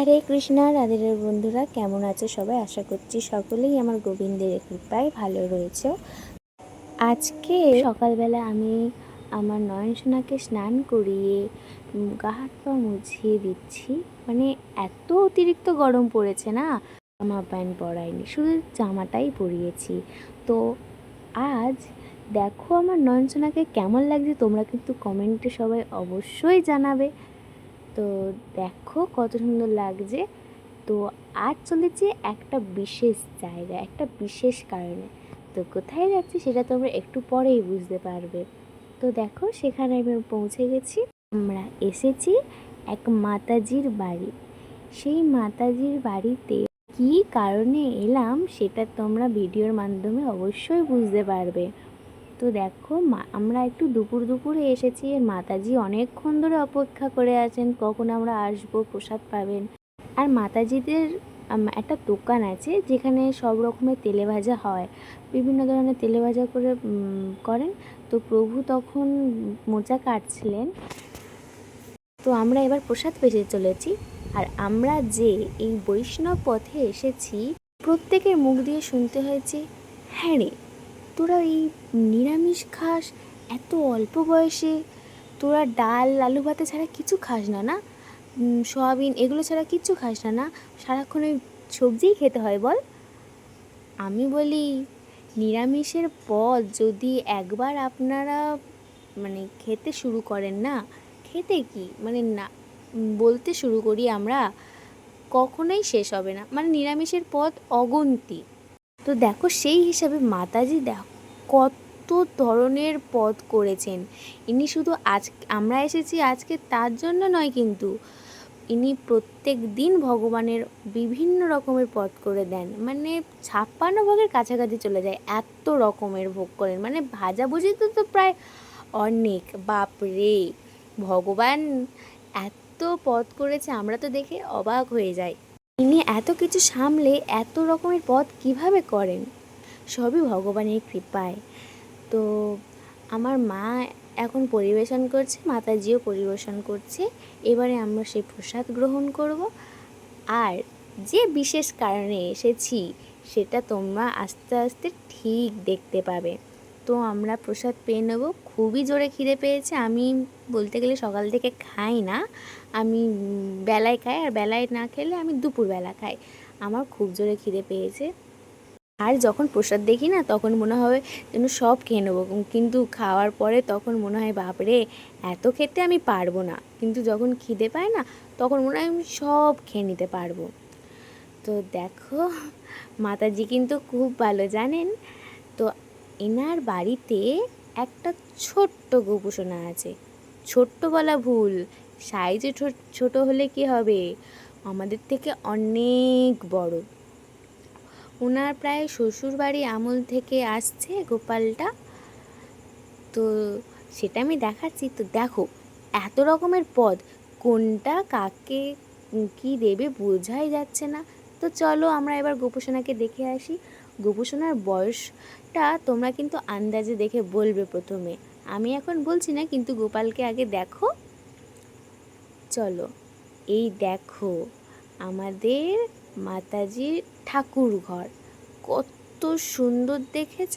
হরে কৃষ্ণা রাধের বন্ধুরা, কেমন আছো সবাই? আশা করছি সকলেই আমার গোবিন্দের কৃপায় ভালো রয়েছে। আজকে সকালবেলা আমি আমার নয়ন সোনাকে স্নান করিয়ে গা হাত পা মুছিয়ে দিচ্ছি। মানে এত অতিরিক্ত গরম পড়েছে না? জামা প্যান্ট পরাইনি, শুধু জামাটাই পরিয়েছি। তো আজ দেখো আমার নয়ন সোনাকে কেমন লাগছে, তোমরা কিন্তু কমেন্টে সবাই অবশ্যই জানাবে। তো দেখো কত সুন্দর লাগছে। তো আজ চলেছে একটা বিশেষ জায়গা একটা বিশেষ কারণে। তো কোথায় যাচ্ছি সেটা তোমরা একটু পরেই বুঝতে পারবে। তো দেখো সেখানে আমি পৌঁছে গেছি। আমরা এসেছি এক মাতাজির বাড়ি। সেই মাতাজির বাড়িতে কী কারণে এলাম সেটা তোমরা ভিডিওর মাধ্যমে অবশ্যই বুঝতে পারবে। তো দেখো আমরা একটু দুপুর দুপুরে এসেছি আর মাতাজি অনেকক্ষণ ধরে অপেক্ষা করে আছেন, কখন আমরা আসব, প্রসাদ পাবেন। আর মাতাজিদের একটা দোকান আছে যেখানে সব রকমের তেলে ভাজা হয়। বিভিন্ন ধরনের তেলে ভাজা করে করেন। তো প্রভু তখন মোচা কাটছিলেন। তো আমরা এবার প্রসাদ পেতে চলেছি। আর আমরা যে এই বৈষ্ণব পথে এসেছি, প্রত্যেকের মুখ দিয়ে শুনতে হয়েছে হ্যাঁ রে তোরা এই নিরামিষ খাস এত অল্প বয়সে? তোরা ডাল, আলু ভাতে ছাড়া কিছু খাস না না? সয়াবিন এগুলো ছাড়া কিচ্ছু খাস না না? সারাক্ষণ ওই সবজিই খেতে হয়, বল। আমি বলি, নিরামিষের পদ যদি একবার আপনারা মানে খেতে শুরু করেন, না? খেতে কি? মানে না, বলতে শুরু করি আমরা, কখনোই শেষ হবে না। মানে নিরামিষের পদ অগন্তি। তো দেখো, সেই হিসাবে মাতাজি দেখো, কত ধরনের পদ করেছেন। ইনি শুধু আজ, আমরা এসেছি আজকে তার জন্য নয় কিন্তু ইনি প্রত্যেক দিন ভগবানের বিভিন্ন রকমের পদ করে দেন। মানে ছাপ্পান্ন ভোগের কাছাকাছি চলে যায়, এত রকমের ভোগ করেন। মানে ভাজাভুজি তো তো প্রায় অনেক। বাপরে ভগবান এত পদ করেছে, আমরা তো দেখে অবাক হয়ে যাই। ইনি এত কিছু সামলে এত রকমের পথ কীভাবে করেন? সবই ভগবানের কৃপায়। তো আমার মা এখন পরিবেশন করছে, মাতাজিও পরিবেশন করছে। এবারে আমরা সেই প্রসাদ গ্রহণ করব। আর যে বিশেষ কারণে এসেছি, সেটা তোমরা আস্তে আস্তে ঠিক দেখতে পাবে। তো আমরা প্রসাদ পেয়ে নেব। খুবই জোরে খিদে পেয়েছে। আমি বলতে গেলে সকাল থেকে খাই না। আমি বেলায় খাই আর বেলায় না খেলে আমি দুপুরবেলা খাই। আমার খুব জোরে খিদে পেয়েছে। আর যখন প্রসাদ দেখি না, তখন মনে হবে যেন সব খেয়ে নেব। কিন্তু খাওয়ার পরে তখন মনে হয়, বাপরে, এত খেতে আমি পারব না। কিন্তু যখন খিদে পায় না, তখন মনে হয় আমি সব খেয়ে নিতে পারব। তো দেখো, মাতাজি কিন্তু খুব ভালো জানেন। এনার বাড়িতে একটা ছোট্ট গোপুসোনা আছে। ছোট্ট বলা ভুল। সাইজে ছোট হলে কি হবে? আমাদের থেকে অনেক বড়। ওনার প্রায় শ্বশুর বাড়ি আমল থেকে আসছে গোপালটা। তো সেটা আমি দেখাচ্ছি। তো দেখো, এত রকমের পদ। কোনটা কাকে কি দেবে বোঝাই যাচ্ছে না। তো চলো আমরা এবার গোপুসোনাকে দেখে আসি। গোপুসোনার বয়সটা তোমরা কিন্তু আন্দাজে দেখে বলবে প্রথমে। আমি এখন বলছি না, কিন্তু গোপালকে আগে দেখো। চলো, এই দেখো, আমাদের মাতাজির ঠাকুর ঘর। কত সুন্দর দেখেছ?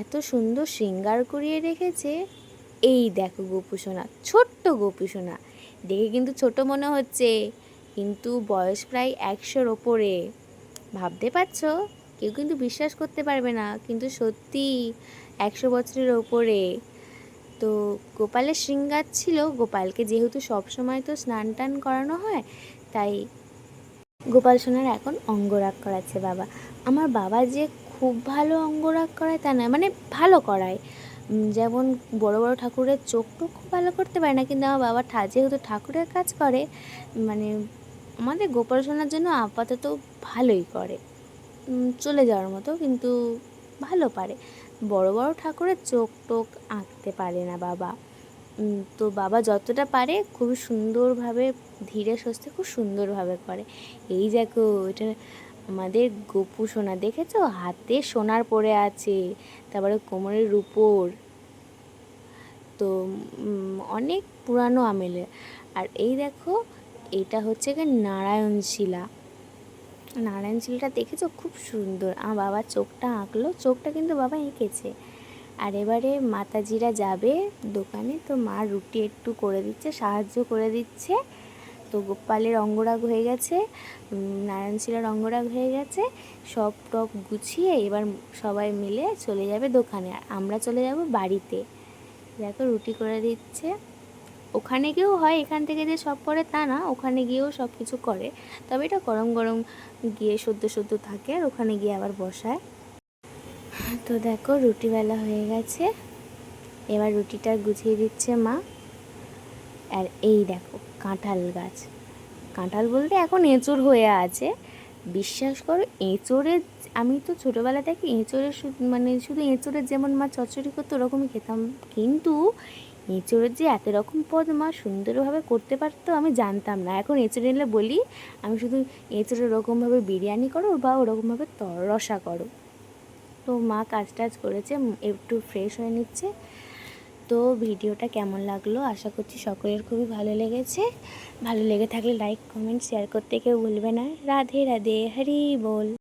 এত সুন্দর শৃঙ্গার করিয়ে রেখেছে। এই দেখো গোপুসোনা ছোট্ট গোপুসোনা দেখে কিন্তু ছোট মনে হচ্ছে, কিন্তু বয়স প্রায় একশোর ওপরে। ভাবতে পারছ? কেউ কিন্তু বিশ্বাস করতে পারবে না। কিন্তু সত্যি একশো বছরের ওপরে তো গোপালের শৃঙ্গার ছিল। গোপালকে যেহেতু সব সময় তো স্নান টান করানো হয়, তাই গোপাল সোনার এখন অঙ্গরাগ করাচ্ছে বাবা। আমার বাবা যে খুব ভালো অঙ্গরাগ করায় তা নয় মানে ভালো করায়। যেমন বড় বড় ঠাকুরের চোখ টোক খুব ভালো করতে পারে না, কিন্তু আমার বাবা ঠা, যেহেতু ঠাকুরের কাজ করে মানে আমাদের গোপাল সোনার জন্য আপাতত ভালোই করে। চলে যাওয়ার মতো, কিন্তু ভালো পারে। বড় বড় ঠাকুরের চোখ টোক আঁকতে পারে না বাবা। তো বাবা যতটা পারে খুবই সুন্দরভাবে, ধীরে সুস্থে খুব সুন্দরভাবে করে। এই দেখো, এটা আমাদের গোপু সোনা, দেখেছ? হাতে সোনার পরে আছে, তারপরে কোমরের উপর। তো অনেক পুরানো আমেলের। আর এই দেখো, এটা হচ্ছে কি নারায়ণ শিলা নারায়ণ শিলাটা দেখেছ? খুব সুন্দর। আমার বাবার চোখটা আঁকলো। চোখটা কিন্তু বাবা এঁকেছে। আর এবারে মাতাজিরা যাবে দোকানে, তো মা রুটি একটু করে দিচ্ছে, সাহায্য করে দিচ্ছে। তো গোপালের অঙ্গরাগ হয়ে গেছে নারায়ণ শিলার অঙ্গরাগ হয়ে গেছে। সব টপ গুছিয়ে এবার সবাই মিলে চলে যাবে দোকানে। আর আমরা চলে যাব বাড়িতে। দেখো রুটি করে দিচ্ছে। ওখানে গিয়েও হয়, এখান থেকে যে সব করে তা না, ওখানে গিয়েও সব কিছু করে। তবে এটা গরম গরম গিয়ে সদ্য সদ্য থাকে আর ওখানে গিয়ে আবার বসায়। তো দেখো রুটিবেলা হয়ে গেছে। এবার রুটিটা গুছিয়ে দিচ্ছে মা। আর এই দেখো, কাঁঠাল গাছ। কাঁঠাল বলতে এখন এঁচড় হয়ে আছে। বিশ্বাস করো, এঁচড়ের, আমি তো ছোটোবেলা থেকে শুধু মানে শুধু এঁচড়ের যেমন মা চচ্চড়ি করতো, ওরকমই খেতাম। কিন্তু এঁচড়ের যে এত রকম পদ মা সুন্দরভাবে করতে পারতো, আমি জানতাম না। এখন এঁচড় এলে বলি, আমি শুধু এঁচড় ওরকমভাবে বিরিয়ানি করো বা ওরকমভাবে রসা করো। তো মা কাজ টাজ করেছে একটু ফ্রেশ হয়ে নিচ্ছে। তো ভিডিওটা কেমন লাগল? আশা করছি সকলের খুবই ভালো লেগেছে। ভালো লেগে থাকলে লাইক কমেন্ট শেয়ার করতে কেউ ভুলবে না। রাধে রাধে, হরি বল।